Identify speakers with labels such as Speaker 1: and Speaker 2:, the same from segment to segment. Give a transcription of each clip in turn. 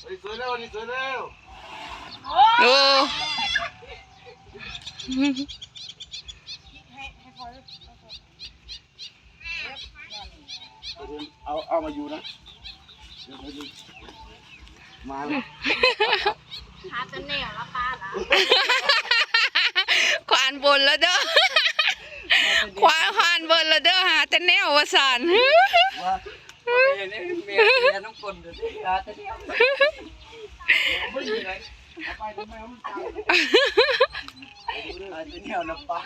Speaker 1: เฮ้ยสวยแล้วนี่สวยแล้ว
Speaker 2: โอ้
Speaker 1: เอาเอามาอยู่นะเดี๋ยวไปดูมาแล้ว
Speaker 3: หาจะแนวแล้วป้าละ
Speaker 2: ขวานบนแล้วเด้อขวานขวานบนแล้วเด้อหาแต่แนววสาน
Speaker 1: ว่า
Speaker 4: เมีนี่มียเมียน้องคนเดี๋ยวนี้อาจจะเดียว
Speaker 1: ไม่มีเอาไปทำไมเอามันตาย
Speaker 4: อาจจะเดียวนะป้า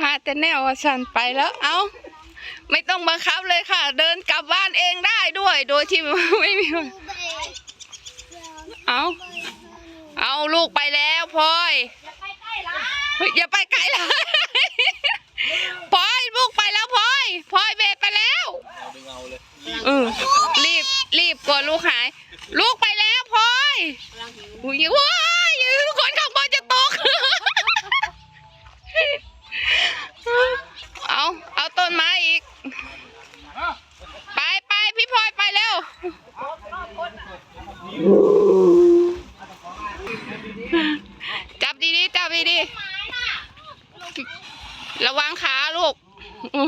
Speaker 2: หาแต่แนวสานไปแล้ว เอาไม่ต้องบังคับเลยค่ะ เดินกลับบ้านเองได้ด้วย โดยที่ไม่มี เอาเอาลูกไปแล้วพลอย
Speaker 3: ไปใกล้ล
Speaker 2: ยอย่าไปไกลเลย พลอยลูกไปแล้วพลอยพลอยเบรไปแล้ว เออรีบรีบกลัวลูกหาย ลูกไปแล้วพลอยอุ้ยว้ายคนข้างบนจะตก เอาเอาต้นไม้อีก ไปไปพี่พลอยไปเร็วจับดีๆจับดีๆระวังขาลูกอู้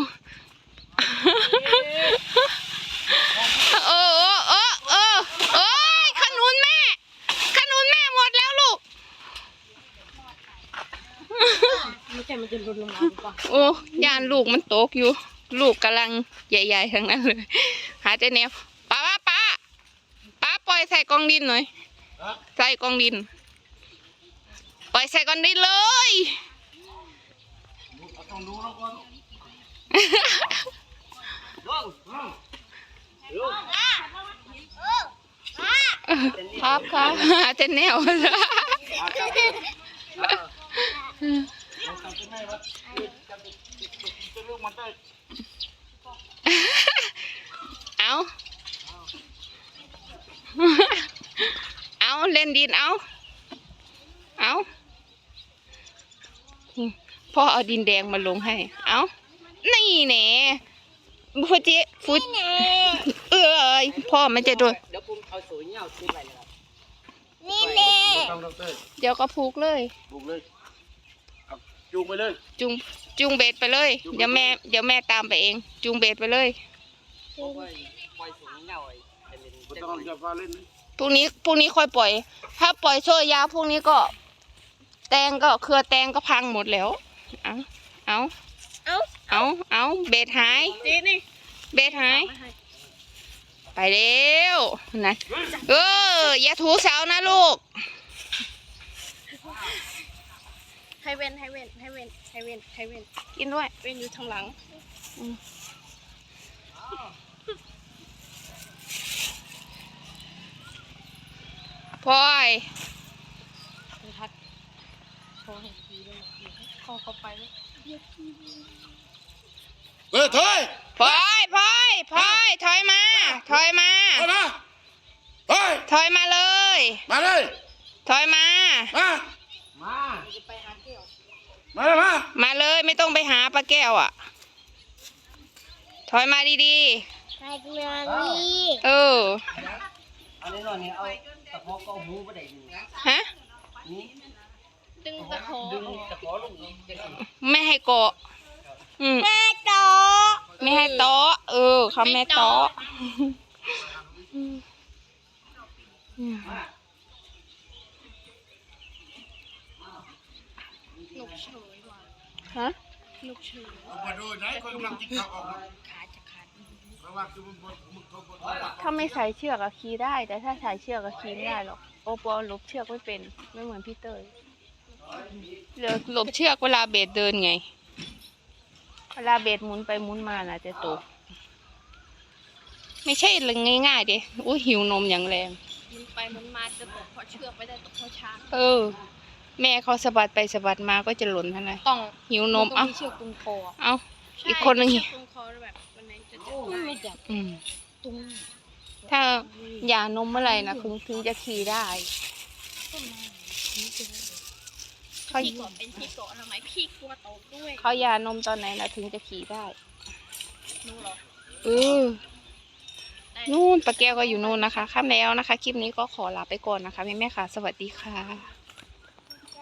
Speaker 2: เออเออเออเออเอ้ยขนุนแม่ขนุนแม่หมดแล้วลูก
Speaker 3: ไม่ใช่มันจะรุนลงมาหรือเปล่า
Speaker 2: โอ้ยานลูกมันตกอยู่ ลูกกำลังใหญ่ๆทั้งนั้นเลย หาเจแนวป้าป้าป้าป้าปล่อยใส่กองดินหน่อยใส่กองดิน ปล่อยใส่กองดินเลย
Speaker 1: ต้องดูแล้วก่อน
Speaker 2: ครับครับเจนว
Speaker 1: จำเป็นวะเป็นจะเรื่องมันได้
Speaker 2: เอาเอาเล่นดินเอาเอาพ่อเอาดินแดงมาลงให้ เอานี่แน่ฟูจิฟูจิ เอ้ยพ่อมันจะโดน
Speaker 4: เดี๋ยวผมเอาสวยเงาซื้อไปเลยครับ
Speaker 3: นี่แน่
Speaker 1: ต้องดอกเตอร์
Speaker 2: เดี๋ยวก็ผูกเลย
Speaker 1: บุกเลยเอาจูงไปเลย
Speaker 2: จุงจุงเบ็ดไปเลย เดี๋ยวแม่เดี๋ยวแม่ตามไปเองจุงเบ็ดไปเลย
Speaker 4: เพราะว่าปล่อยสวยเงาไอ้จะเป็น
Speaker 1: ไม่ต้องจับฟ้าเล่นนะ
Speaker 2: พรุ่งนี้พรุ่งนี้ค่อยปล่อย ถ้าปล่อยโชว์ยาวพรุ่งนี้ก็ แตงก็เครือแตงก็พังหมดแล้ว เอาเอา
Speaker 3: เอ้า
Speaker 2: เอาเอาเบ็ดหาย
Speaker 3: จีนี่
Speaker 2: เบ็ดหาย ไปเร็วนะเอออย่าถูเสานะลูก
Speaker 3: ให้เว้นให้เว้นให้เว้นให้เว้นให้เว้น
Speaker 2: กินด้วย
Speaker 3: เว้นอยู่ทางหลัง
Speaker 2: พลอย
Speaker 3: ทัดโชว์ให้ทีด้วยคอเข้าไปเลย
Speaker 1: เฮ้ยถอย
Speaker 2: พลอยพลอยพลอยถอยมา ถอยมา
Speaker 1: ถอยมาเฮ้ย
Speaker 2: ถอยมาเลย
Speaker 1: มาเลย
Speaker 2: ถอยมา
Speaker 1: มา
Speaker 4: มา
Speaker 1: มาเลยมา
Speaker 2: มาเลยไม่ต้องไปหาปลาแก้วอะ ถอยมาดี
Speaker 3: ไปเมืองนี่
Speaker 2: ๆเออ
Speaker 4: อันนี้หน่อยนี่เอาตะโพกก็หูไปได้นี่
Speaker 2: ฮะ
Speaker 4: นี่
Speaker 3: ดึงตะโข
Speaker 4: ดึงตะโพกลงนี่จะสิ
Speaker 2: ไม่ให้เกาะ อืม
Speaker 3: แม่ต่อ
Speaker 2: ไม่ให้โต๊ะเออเขาไม่โต๊ะอืม
Speaker 3: ลูกเฉยว่ะ
Speaker 2: ฮะ
Speaker 3: ลูกเฉย
Speaker 1: เอามาดูไหนคนกำลังกินข้าวออกนะ
Speaker 3: ขาจะขาด
Speaker 1: เพราะว่าคือมึงบนมึงเขาบน
Speaker 2: ถ้าไม่ใส่เชือกอะขี่ได้ แต่ถ้าใส่เชือกอะขี่ไม่ได้หรอกโอปอลลบเชือกไม่เป็นไม่เหมือนพี่เตยเดี๋ยวหลบเชือกเวลาเบสเดินไง เวลาเบสหมุนไปหมุนมาน่ะจะตก ไม่ใช่เรื่องง่ายๆเดิอุ้ยหิวนมอย่างแรง
Speaker 3: มันไปมันมาจะตกเพราะเชือกไม่ได้ตกเพราะช้าง
Speaker 2: เออ แม่เขาสะบัดไปสะบัดมาก็จะหล่นทันที
Speaker 3: ต้อง
Speaker 2: หิวนม
Speaker 3: ต้อ
Speaker 2: เอ้า
Speaker 3: งมีเชือกตรงคอ
Speaker 2: เอ้าอีกคนหนึ่ง
Speaker 3: ใช่เชือกตรงคอแบบมันไหนจะจับได้ไม่จับ
Speaker 2: อืม
Speaker 3: ตรง
Speaker 2: ถ้าหย่านมเมื่อไหร่นะถึงถึงจะขี่ได้เขา
Speaker 3: พี่เกาะเป็นพี่เกาะทำไมพี่กลัวตกด้วย
Speaker 2: เขาหย่านมตอนไหนนะถึงจะขี่ได้
Speaker 3: รู้เหรอ
Speaker 2: เออ
Speaker 3: แต่
Speaker 2: นู่นปลาแก้วก็อยู่นู่นนะคะ ข้ามแล้วนะคะ คลิปนี้ก็ขอลาไปก่อนนะคะแม่แม่ๆค่ะ สวัสดีค่ะ